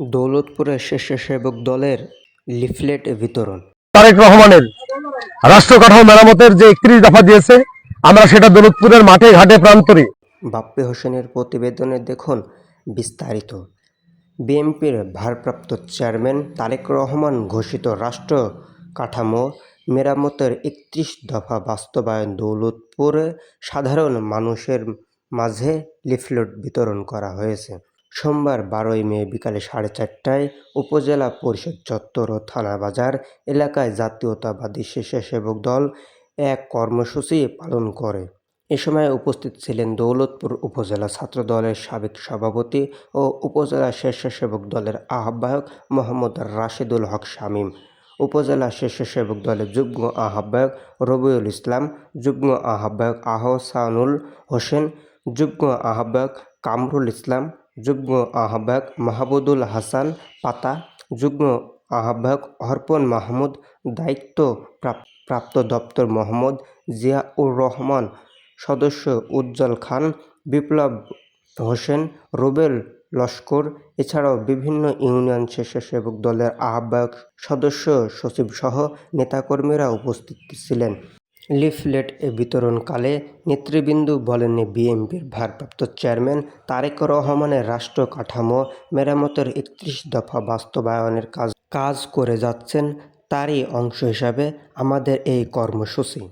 দৌলতপুরে স্বেচ্ছাসেবক দলের লিফলেট বিতরণ। তারেক রহমানের রাষ্ট্র কাঠামো মেরামতের যে একত্রিশ দফা দিয়েছে আমরা সেটা দৌলতপুরের মাঠে ঘাটে প্রান্তরে। বাপ্পি হোসেনের প্রতিবেদনে দেখুন বিস্তারিত। বিএনপির ভারপ্রাপ্ত চেয়ারম্যান তারেক রহমান ঘোষিত রাষ্ট্র কাঠামো মেরামতের একত্রিশ দফা বাস্তবায়ন দৌলতপুরে সাধারণ মানুষের মাঝে লিফলেট বিতরণ করা হয়েছে। সোমবার বারোই মে বিকালে সাড়ে চারটায় উপজেলা পরিষদ চত্বর ও থানা বাজার এলাকায় জাতীয়তাবাদী স্বেচ্ছাসেবক দল এক কর্মসূচি পালন করে। এ সময় উপস্থিত ছিলেন দৌলতপুর উপজেলা ছাত্র দলের সাবেক সভাপতি ও উপজেলা স্বেচ্ছাসেবক দলের আহ্বায়ক মোহাম্মদ রাশেদুল হক শামীম, উপজেলা স্বেচ্ছাসেবক দলের যুগ্ম আহ্বায়ক রবিউল ইসলাম, যুগ্ম আহ্বায়ক আহসানুল হোসেন, যুগ্ম আহ্বায়ক কামরুল ইসলাম যুগ্ম আহ্বায়ক মাহমুদুল হাসান পাতা, যুগ্ম আহ্বায়ক অর্পণ মাহমুদ, দায়িত্ব প্রাপ- প্রাপ্ত দপ্তর মোহাম্মদ জিয়াউর রহমান, সদস্য উজ্জ্বল খান, বিপ্লব হোসেন, রুবেল লস্কর, এছাড়াও বিভিন্ন ইউনিয়ন স্বেচ্ছাসেবক দলের আহ্বায়ক সদস্য সচিবসহ নেতাকর্মীরা উপস্থিত ছিলেন। লিফলেট এ বিতরণকালে নেতৃবৃন্দু বলেন বিএনপির ভারপ্রাপ্ত চেয়ারম্যান তারেক রহমানের রাষ্ট্র কাঠামো মেরামতের একত্রিশ দফা বাস্তবায়নের কাজ কাজ করে যাচ্ছেন তারই অংশ হিসাবে আমাদের এই কর্মসূচি।